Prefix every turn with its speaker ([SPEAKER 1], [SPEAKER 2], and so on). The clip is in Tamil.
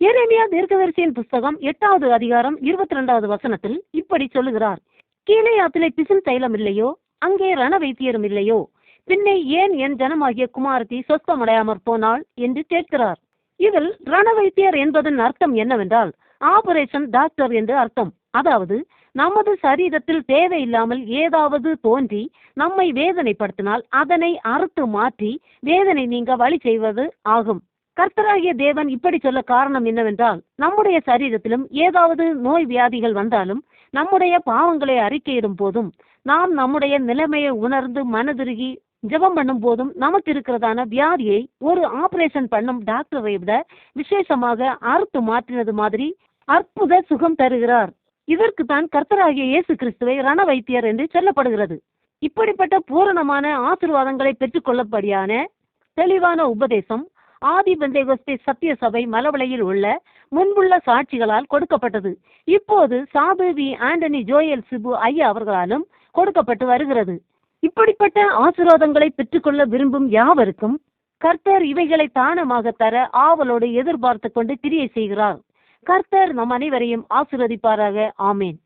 [SPEAKER 1] எரேமியா தீர்க்கதரிசியின் புஸ்தகம் எட்டாவது அதிகாரம் இருபத்தி ரெண்டாவது வசனத்தில் இப்படி சொல்லுகிறார். கீழே ஆத்திலே பிசின் தைலம் இல்லையோ? அங்கே ரண வைத்தியரும் இல்லையோ? பின்னே ஏன் என் ஜனமாகிய குமாரதி சொஸ்தமடையாமற் போனாள்? என்று கேட்கிறார். இதில் ரண வைத்தியர் என்பதன் அர்த்தம் என்னவென்றால் ஆபரேஷன் டாக்டர் என்று அர்த்தம். அதாவது நமது சரீரத்தில் தேவையில்லாமல் ஏதாவது தோன்றி நம்மை வேதனைப்படுத்தினால் அதனை அறுத்து மாற்றி வேதனை நீங்க வழி செய்வது ஆகும். கர்த்தராகிய தேவன் இப்படி சொல்ல காரணம் என்னவென்றால் நம்முடைய சரீரத்திலும் ஏதாவது நோய் வியாதிகள் வந்தாலும் நம்முடைய பாவங்களை அறிக்கையிடும் போதும் நாம் நம்முடைய நிலைமையை உணர்ந்து மனதுருகி ஜெபம் பண்ணும் போதும் நமக்கு இருக்கிறதான வியாதியை ஒரு ஆபரேஷன் பண்ணும் டாக்டரை விட விசேஷமாக அறுத்து மாற்றினது மாதிரி அற்புத சுகம் தருகிறார். இதற்கு தான் கர்த்தராகிய இயேசு கிறிஸ்துவை ரண வைத்தியர் என்று சொல்லப்படுகிறது. இப்படிப்பட்ட பூரணமான ஆசீர்வாதங்களை பெற்றுக்கொள்ளப்படியான தெளிவான உபதேசம் ஆதி பெந்தைகொஸ்தே சத்திய சபை மலவளையில் உள்ள முன்புள்ள சாட்சிகளால் கொடுக்கப்பட்டது. இப்போது சாபு வி ஆண்டனி ஜோயல் சிபு ஐயா அவர்களாலும் கொடுக்கப்பட்டு வருகிறது. இப்படிப்பட்ட ஆசீர்வாதங்களை பெற்றுக்கொள்ள விரும்பும் யாவருக்கும் கர்த்தர் இவைகளை தானமாக தர ஆவலோடு எதிர்பார்த்து கொண்டு கிரியை செய்கிறார். கர்த்தர் நம் அனைவரையும் ஆசிர்வதிப்பாராக. ஆமேன்.